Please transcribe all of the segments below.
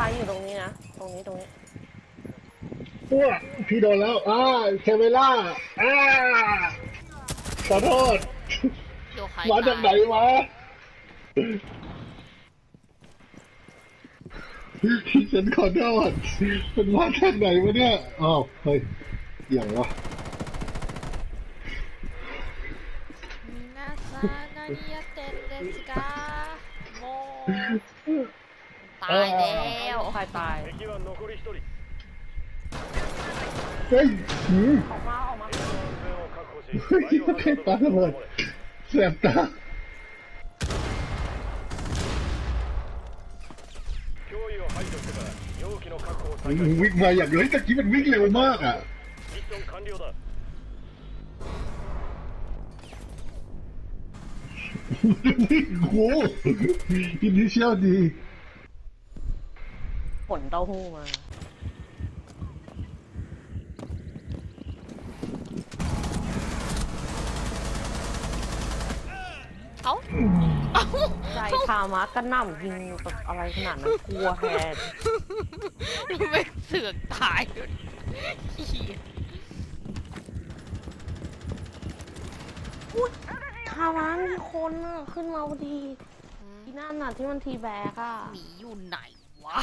ปอยู่ตรงนี้นะ ตรงนี้ตรงนี้ พวกพี่โดนแล้วอ่าเคเวล่าอ่าขอโทษ โยไคมาจากไหนวะฉันขอโทษมันมาจากไหนวะเนี่ย อ้าว เฮ้ยอย่างวะมินาซานานิยาเตนเดสกาโม ตายแล้ว ใครตาย 敵は残り1人 เฮ้ยหืม ออกมาออกมา 安全を確保し เฮ้ย バイオハザード ปาระเบิดแสบตา 脅威を排除してから容器の確保を再 มึ 開 งวิ่งมาอย่างเฮ้ยตะกี้มันวิ่งเร็วมากอ่ะ ミッション完了だ วิ่งโอ้โหอินิเชียลดี ผลเต้าหู้มาเอ้าเอ้าใจคามะกระหน่ำยิงแบบอะไรขนาดนั้นกลัวแทนไม่เสือกตายด้วยเหี้ยอุ๊ยคามะมีคนอะ ขึ้นมาพอดีที่นั่นน่ะที่มันทีแบกอะ หมีอยู่ไหนวะ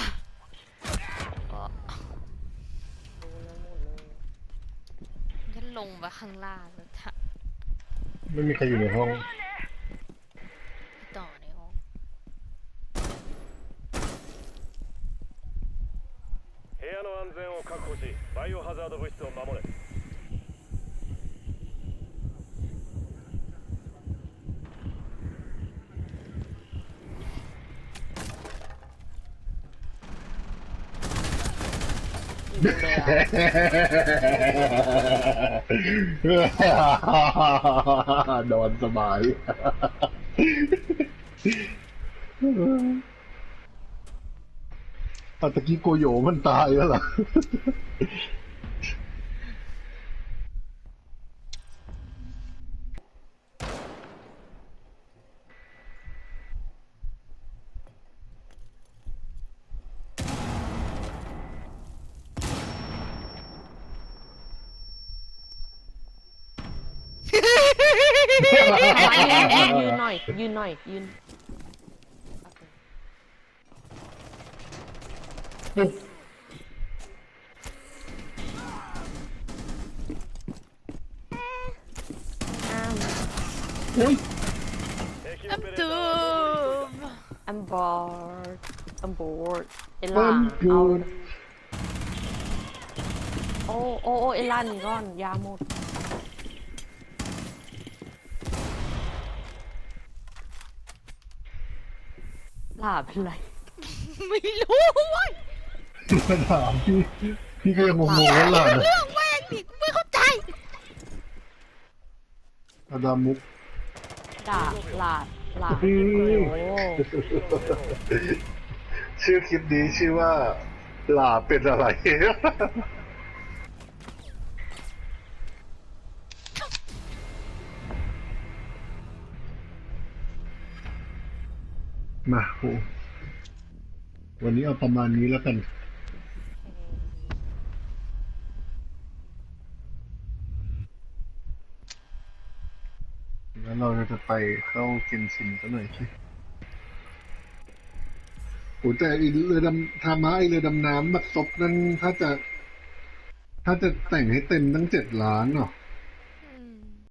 ลงไปข้างล่างแล้วจะ ไม่มีใครอยู่ในห้อง ต่อในห้อง 部屋の安全を確保しバイオハザード物質を守れ นอนสบายอาตะกี้โกโยมันตายแล้วล่ะ ยืนหน่อย ยืนหน่อย ยืน I'm doomed. I'm bored. I'm bored. Elan. I'm good. Ô ô ô Elan con, da một. าโอ้โอ้โอ้เอลล่าหนึ่งก้อนยาหมดหลาเป็นไร ไม่รู้เว้ยมาถามพี่พี่ก็ยังงงๆว่าหลานเรื่องแม่งดิไม่เข้าใจอาดามุก ด่าหลาดหลาดอืมโอ้ชื่อคลิปนี้ชื่อว่าหลาเป็นอะไร มาโหวันนี้เอาประมาณนี้แล้วกัน แล้วเราจะไปเข้าเกนชินกันหน่อยสิโอ้แต่อีเรือดำทามาไอเรือดำน้ำบัดซบนั้นถ้าจะ ถ้าจะแต่งให้เต็มตั้งเจ็ดล้านเนาะ